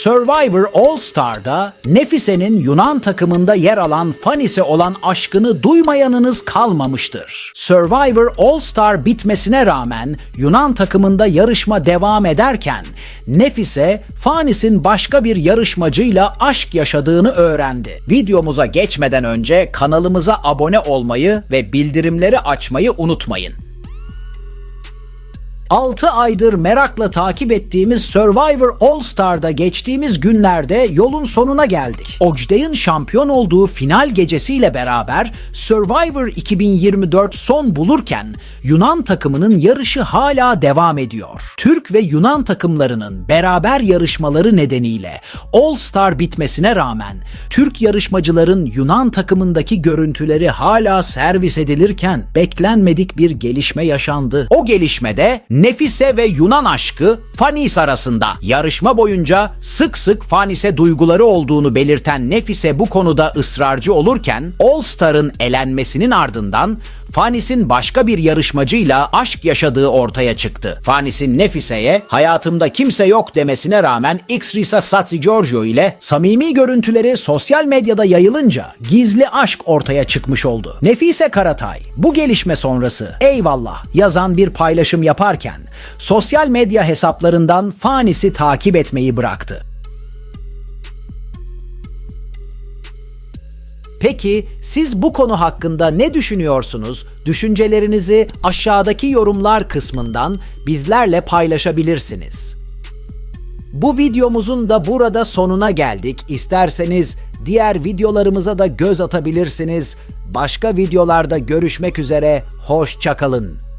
Survivor All Star'da Nefise'nin Yunan takımında yer alan Fanis'e olan aşkını duymayanınız kalmamıştır. Survivor All Star bitmesine rağmen Yunan takımında yarışma devam ederken Nefise Fanis'in başka bir yarışmacıyla aşk yaşadığını öğrendi. Videomuza geçmeden önce kanalımıza abone olmayı ve bildirimleri açmayı unutmayın. 6 aydır merakla takip ettiğimiz Survivor All Star'da geçtiğimiz günlerde yolun sonuna geldik. Ojday'ın şampiyon olduğu final gecesiyle beraber Survivor 2024 son bulurken Yunan takımının yarışı hala devam ediyor. Türk ve Yunan takımlarının beraber yarışmaları nedeniyle All Star bitmesine rağmen Türk yarışmacıların Yunan takımındaki görüntüleri hala servis edilirken beklenmedik bir gelişme yaşandı. O gelişmede Nefise ve Yunan aşkı Fanis arasında. Yarışma boyunca sık sık Fanis'e duyguları olduğunu belirten Nefise bu konuda ısrarcı olurken All Star'ın elenmesinin ardından Fanis'in başka bir yarışmacıyla aşk yaşadığı ortaya çıktı. Fanis'in Nefise'ye hayatımda kimse yok demesine rağmen Xrisa Satsi Giorgio ile samimi görüntüleri sosyal medyada yayılınca gizli aşk ortaya çıkmış oldu. Nefise Karatay bu gelişme sonrası eyvallah yazan bir paylaşım yaparken sosyal medya hesaplarından Fanis'i takip etmeyi bıraktı. Peki siz bu konu hakkında ne düşünüyorsunuz? Düşüncelerinizi aşağıdaki yorumlar kısmından bizlerle paylaşabilirsiniz. Bu videomuzun da burada sonuna geldik. İsterseniz diğer videolarımıza da göz atabilirsiniz. Başka videolarda görüşmek üzere, hoşçakalın.